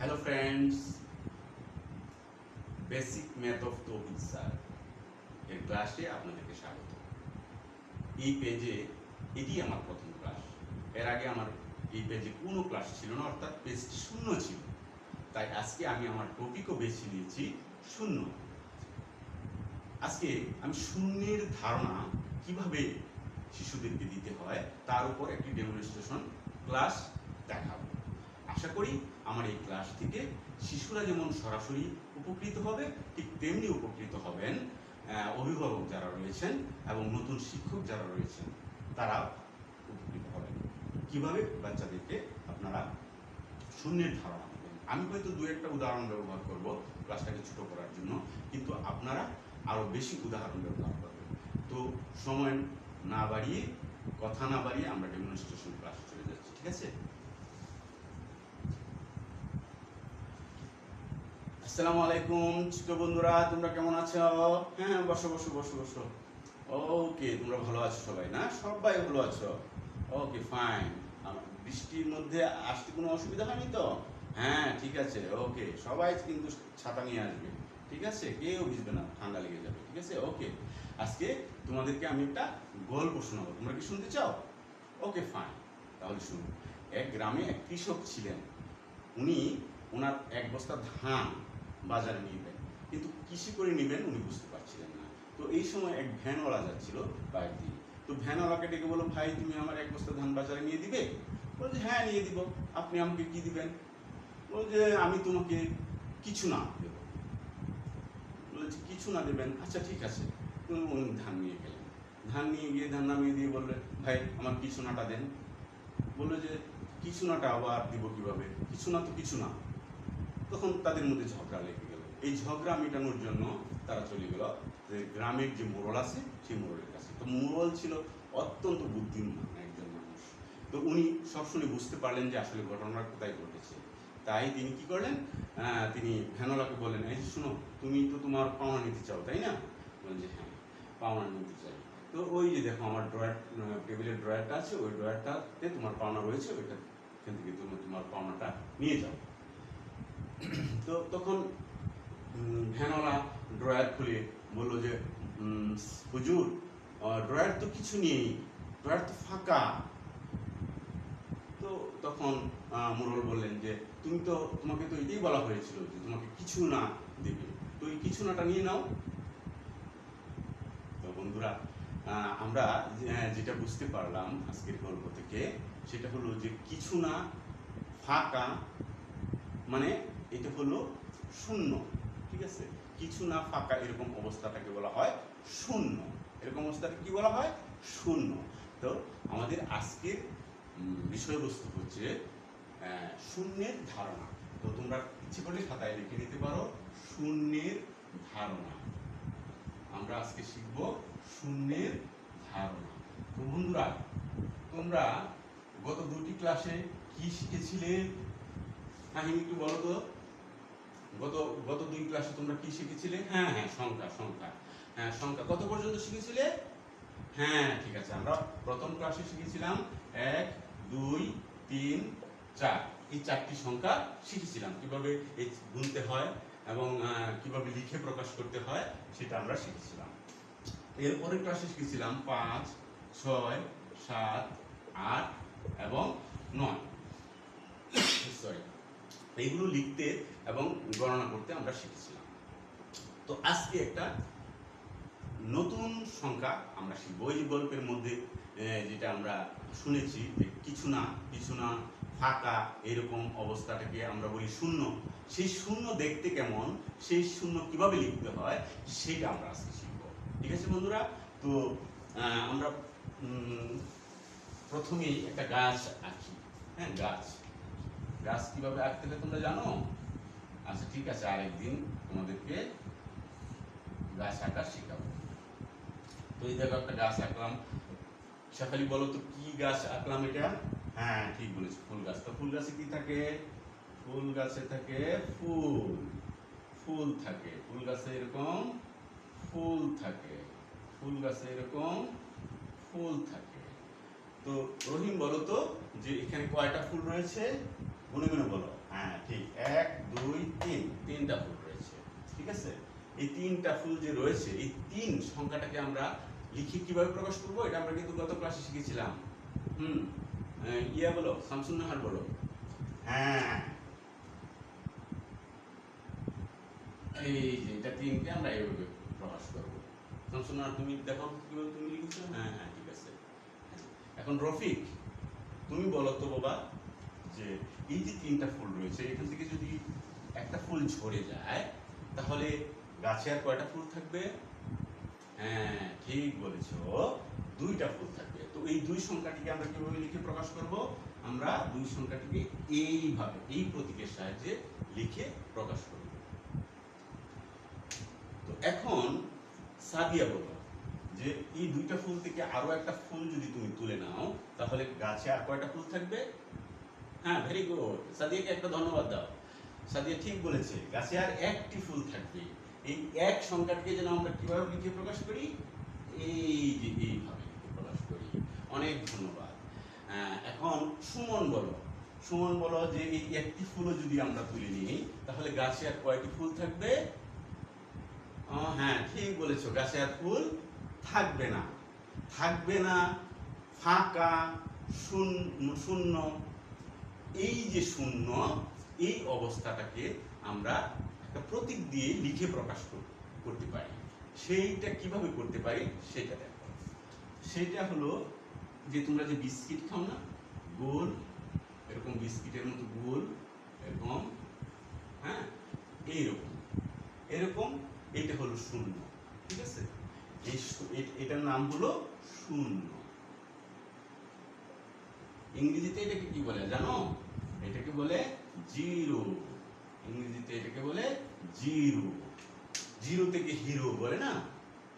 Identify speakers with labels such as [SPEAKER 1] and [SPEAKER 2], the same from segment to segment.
[SPEAKER 1] Hello friends basic math of Touhid sir এর ক্লাসে আপনাদেরকে স্বাগত। এই পেজে এটি আমার প্রথম ক্লাস এর আগে আমার এই পেজে কোনো ক্লাস ছিল না, অর্থাৎ পেজটি শূন্য ছিল। তাই আজকে আমি আমার টপিকও বেছে নিয়েছি শূন্য। আজকে আমি শূন্যের ধারণা কীভাবে শিশুদেরকে দিতে হয়, তার উপর একটি ডেমনস্ট্রেশন ক্লাস দেখাবো। আশা করি আমার এই ক্লাস থেকে শিশুরা যেমন সরাসরি উপকৃত হবে, ঠিক তেমনি উপকৃত হবেন অভিভাবক যারা রয়েছেন এবং নতুন শিক্ষক যারা রয়েছেন তারা উপকৃত হবেন। কীভাবে? বাচ্চাদেরকে আপনারা শূন্যের ধারণা দেবেন। আমি হয়তো দু একটা উদাহরণ ব্যবহার করব ক্লাসটাকে ছোট করার জন্য, কিন্তু আপনারা আরও বেশি উদাহরণ ব্যবহার করবেন। তো সময় না বাড়িয়ে, কথা না বাড়িয়ে আমরা ডেমনস্ট্রেশন ক্লাসে চলে যাচ্ছি, ঠিক আছে? আসসালামু আলাইকুম, ছোট বন্ধুরা, তোমরা কেমন আছো? হ্যাঁ বসো বসো বসো বসো। ওকে, তোমরা ভালো আছো সবাই, না? সবাই ভালো আছো? ওকে ফাইন বৃষ্টির মধ্যে আসতে কোনো অসুবিধা হয়নি তো? হ্যাঁ ঠিক আছে, ওকে। সবাই কিন্তু ছাতা নিয়ে আসবে, ঠিক আছে? কেউ ভিজবে না, ঠান্ডা লেগে যাবে, ঠিক আছে? ওকে, আজকে তোমাদেরকে আমি একটা গল্প শোনাবো। তোমরা কি শুনতে চাও? ওকে ফাইন তাহলে শুনো এক গ্রামে এক কৃষক ছিলেন। উনি ওনার এক বস্তা ধান বাজারে নিয়ে কিন্তু কৃষি করে নেবেন উনি বুঝতে পারছিলেন না। তো এই সময় এক ভ্যানওয়ালা যাচ্ছিল বাইক দিয়ে। তো ভ্যানওয়ালাকে ডেকে বলো ভাই, তুমি আমার এক বস্তা ধান বাজারে নিয়ে দিবে? বলছে হ্যাঁ নিয়ে দিব। আপনি আমাকে কি দিবেন? বলছে আমি তোমাকে কিছু না দেব। বলেছে কিছু না দেবেন? আচ্ছা ঠিক আছে। উনি ধান নিয়ে গেলেন। ধান নিয়ে গিয়ে ধান নামিয়ে দিয়ে বললে, ভাই, আমার কিছু নাটা দেন। বলল যে, কিছু নাটা আবার দিব কীভাবে? কিছু না তো কিছু না। তখন তাদের মধ্যে ঝগড়া লেগে গেল। এই ঝগড়া মেটানোর জন্য তারা চলে গেল যে গ্রামের যে মোড়ল আছে, সেই মোড়লের কাছে। তো মোড়ল ছিল অত্যন্ত বুদ্ধিমান একজন মানুষ। তো উনি সব শুনে বুঝতে পারলেন যে আসলে ঘটনাটা কোথায় ঘটেছে। তাই তিনি কি করলেন? তিনি ভ্যানওয়ালাকে বললেন, এই শুনো, তুমি তো তোমার পাওনা নিতে চাও, তাই না? বললেন যে হ্যাঁ পাওনা নিতে চাই। তো ওই যে দেখো, আমার ড্রয়ার টেবিলের ড্রয়ারটা আছে, ওই ড্রয়ারটাতে তোমার পাওনা রয়েছে, ওইটা এখান থেকে তুমি তোমার পাওনাটা নিয়ে যাও। তো তখন ভ্যানওয়ালা ড্রয়ার খুলে বলল যে হুজুর ড্রয়ার তো কিছু নেই, ড্রয়ার তো ফাঁকা। তো তখন মোড়ল বললেন যে, তুমি তো, তোমাকে তো এটাই বলা হয়েছিল যে তোমাকে কিছু না দেবে। তো কিছু নাটা নিয়ে নাও। তো বন্ধুরা আমরা যেটা বুঝতে পারলাম আজকের গল্প থেকে, সেটা হলো যে কিছু না, ফাঁকা মানে এটা হলো শূন্য, ঠিক আছে? কিছু না ফাঁকা এরকম অবস্থাটাকে বলা হয় শূন্য। এরকম অবস্থাকে কি বলা হয়? শূন্য। তো আমাদের আজকের বিষয়বস্তু হচ্ছে শূন্যের ধারণা। তো তোমরা ইচ্ছে করলে খাতায় লিখে নিতে পারো, শূন্যের ধারণা। আমরা আজকে শিখব শূন্যের ধারণা। তো বন্ধুরা, তোমরা গত দুটি ক্লাসে কি শিখেছিলে? কাহিনী একটু বলো তো। গত গত দুই ক্লাসে তোমরা কি শিখেছিলে? হ্যাঁ হ্যাঁ সংখ্যা সংখ্যা। হ্যাঁ সংখ্যা। কত পর্যন্ত শিখেছিলে? হ্যাঁ ঠিক আছে, আমরা প্রথম ক্লাসে শিখেছিলাম এক, দুই, তিন, চার। এই চারটি সংখ্যা শিখেছিলাম। কীভাবে এই গুনতে হয় এবং কীভাবে লিখে প্রকাশ করতে হয় সেটা আমরা শিখেছিলাম। এরপরে ক্লাসে শিখেছিলাম পাঁচ, ছয়, সাত, আট এবং নয়। এইগুলো লিখতে এবং গণনা করতে আমরা শিখেছিলাম। তো আজকে একটা নতুন সংখ্যা আমরা শিখব। ওই গল্পের মধ্যে যেটা আমরা শুনেছি যে কিছু না কিছু না, ফাঁকা, এরকম অবস্থাটাকে আমরা বলি শূন্য। সেই শূন্য দেখতে কেমন, সেই শূন্য কীভাবে লিখতে হয়, সেটা আমরা আজকে শিখব। ঠিক আছে বন্ধুরা? তো আমরা প্রথমেই একটা গাছ আঁকি। হ্যাঁ গাছ। গাছ কীভাবে আঁকতে হয় তোমরা জানো? আচ্ছা ঠিক আছে, আরেকদিন তোমাদেরকে গাছ আঁকা শেখাবো। তো এই দেখো একটা গাছ আঁকলাম। শেফালি, বলো তো, কি গাছ আঁকলাম এটা? হ্যাঁ ঠিক বলেছ, ফুল গাছ। তো ফুল গাছে কি থাকে? ফুল গাছে থাকে ফুল। ফুল থাকে। ফুল গাছে এরকম ফুল থাকে। ফুল গাছে এরকম ফুল থাকে। তো রহিম, বলো তো, যে এখানে কয়টা ফুল রয়েছে? গুনে গুনে বলো। হ্যাঁ ঠিক। এক, দুই, তিন। তিনটা ফুল রয়েছে, ঠিক আছে? এই তিনটা ফুল যে রয়েছে, এই তিন সংখ্যাটাকে আমরা লিখে কীভাবে প্রকাশ করব, এটা আমরা কিন্তু গত ক্লাসে শিখেছিলাম। হুম ইয়া বলো শামসুন বলো। হ্যাঁ। এই যে, এটা তিনকে আমরা এইভাবে প্রকাশ করব। শামসুন নাহার তুমি দেখো কীভাবে তুমি লিখেছো? হ্যাঁ হ্যাঁ ঠিক আছে। এখন রফিক, তুমি বলো তো বাবা। যে এই যে তিনটা ফুল রয়েছে, এখান থেকে যদি একটা ফুল ঝরে যায়, তাহলে গাছে আর কয়টা ফুল থাকবে? হ্যাঁ ঠিক বলেছ। দুইটা ফুল থাকবে। তো এই দুই সংখ্যাটিকে আমরা কীভাবে লিখে প্রকাশ করব? আমরা দুই সংখ্যাটিকে এইভাবে, এই প্রতীকের সাহায্যে লিখে প্রকাশ করব। তো এখন সাদিয়া বলো যে এই দুইটা ফুল থেকে আরও একটা ফুল যদি তুমি তুলে নাও, তাহলে গাছে আর কয়টা ফুল থাকবে? হ্যাঁ ভেরি গুড সাদিয়াকে একটা ধন্যবাদ দাও। সাদিয়া ঠিক বলেছে গাছে আর একটি ফুল থাকবে। এই এক সংখ্যাটিকে যেন আমরা কীভাবে লিখে প্রকাশ করি? এই যে এইভাবে প্রকাশ করি। অনেক ধন্যবাদ। এখন সুমন বলো। সুমন বলো যে এই একটি ফুলও যদি আমরা তুলে নিই, তাহলে গাছে আর কয়টি ফুল থাকবে? হ্যাঁ ঠিক বলেছ গাছে আর ফুল থাকবে না। থাকবে না, ফাঁকা শূন্য এই যে শূন্য, এই অবস্থাটাকে আমরা একটা প্রতীক দিয়ে লিখে প্রকাশ কর- করতে পারি। সেইটা কীভাবে করতে পারি সেটা দেখো। সেটা হলো যে তোমরা যে বিস্কিট খাও না, গোল, এরকম বিস্কিটের মতো গোল, এরকম হ্যাঁ এইরকম। এরকম এটা হলো শূন্য, ঠিক আছে? এই এটার নাম হলো শূন্য। ইংরেজিতে এটাকে কি বলে জানো? এটাকে বলে জিরো। ইংরেজিতে এটাকে বলে জিরো। জিরো থেকে হিরো বলে না?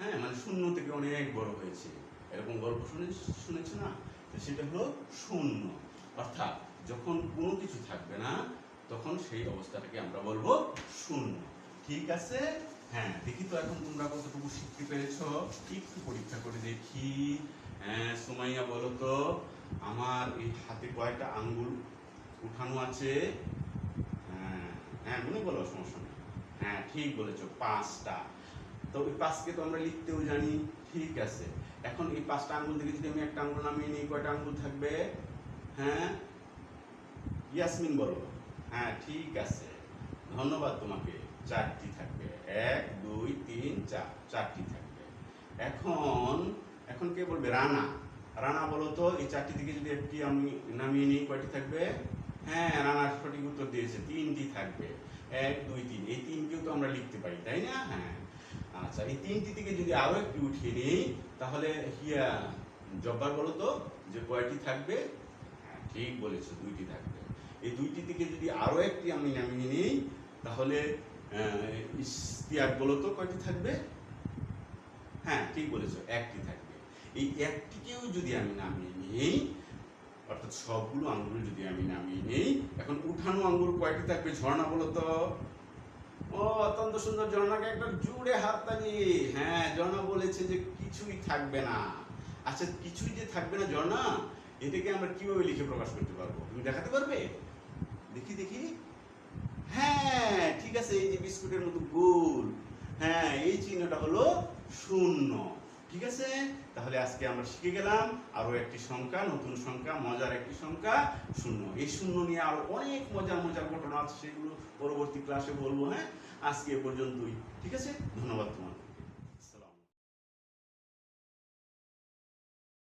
[SPEAKER 1] হ্যাঁ মানে শূন্য থেকে অনেক বড় হয়েছে। এরকম গল্প শুনে শুনেছো না? তো সেটা হলো শূন্য। অর্থাৎ যখন কোনো কিছু থাকবে না, তখন সেই অবস্থাটাকে আমরা বলব শূন্য। ঠিক আছে? হ্যাঁ দেখি তো এখন তোমরা কতটুকু শিখতে পেরেছ। একটু পরীক্ষা করে দেখি। হ্যাঁ সুমাইয়া বলো তো। আমার এই হাতে কয়টা আঙ্গুল উঠানো আছে। হ্যাঁ হ্যাঁ মনে বলো, সমস্যা নেই। হ্যাঁ ঠিক বলেছ, পাঁচটা। তো ওই পাঁচকে তো আমরা লিখতেও জানি, ঠিক আছে। এখন এই পাঁচটা আঙ্গুল থেকে যদি আমি একটা আঙ্গুল নামিয়ে নিই, কয়টা আঙ্গুল থাকবে? হ্যাঁ ইয়াসমিন বলো। হ্যাঁ ঠিক আছে। ধন্যবাদ তোমাকে, চারটি থাকবে। এক, দুই, তিন, চার, চারটি থাকবে। এখন এখন কে বলবে? রানা। রানা, বলো তো, এই চারটি থেকে যদি একটি আমি নামিয়ে নিই, কয়টি থাকবে? হ্যাঁ রানা সঠিক উত্তর দিয়েছে, তিনটি থাকবে। এক, দুই, তিন, এই তিনটিও তো আমরা লিখতে পারি, তাই না? হ্যাঁ। আচ্ছা এই তিনটি থেকে যদি আরও একটি উঠিয়ে নিই, তাহলে হিয়া, জব্বার বলো তো, যে কয়টি থাকবে? হ্যাঁ ঠিক বলেছ, দুইটি থাকবে। এই দুইটি থেকে যদি আরও একটি আমি নামিয়ে নিই, তাহলে ইশতিয়াক বলো তো, কয়টি থাকবে? হ্যাঁ ঠিক বলেছ, একটি থাকবে। এই একটিকেও যদি আমি নামিয়ে নিই, অর্থাৎ সবগুলো আঙ্গুল যদি আমি নামিয়ে নিই, এখন উঠানো আঙ্গুল কয়টি থাকবে? ঝর্ণা বলো তো। ও, অত্যন্ত সুন্দর ঝর্ণাকে একটা জুড়ে হাত তালি হ্যাঁ ঝর্ণা বলেছে যে কিছুই থাকবে না। আচ্ছা কিছুই যে থাকবে না ঝর্ণা, এটাকে আমরা কীভাবে লিখে প্রকাশ করতে পারব? তুমি দেখাতে পারবে? দেখি দেখি। হ্যাঁ ঠিক আছে, এই যে বিস্কুটের মতো গোল। হ্যাঁ এই চিহ্নটা হলো শূন্য। ঠিক আছে? তাহলে আজকে আমরা শিখে গেলাম আরও একটি সংখ্যা, নতুন সংখ্যা, মজার একটি সংখ্যা, শূন্য। এই শূন্য নিয়ে আরও অনেক মজার মজার ঘটনা আছে, সেগুলো পরবর্তী ক্লাসে বলব হ্যাঁ? আজকে এ পর্যন্তই, ঠিক আছে? ধন্যবাদ তোমাকে।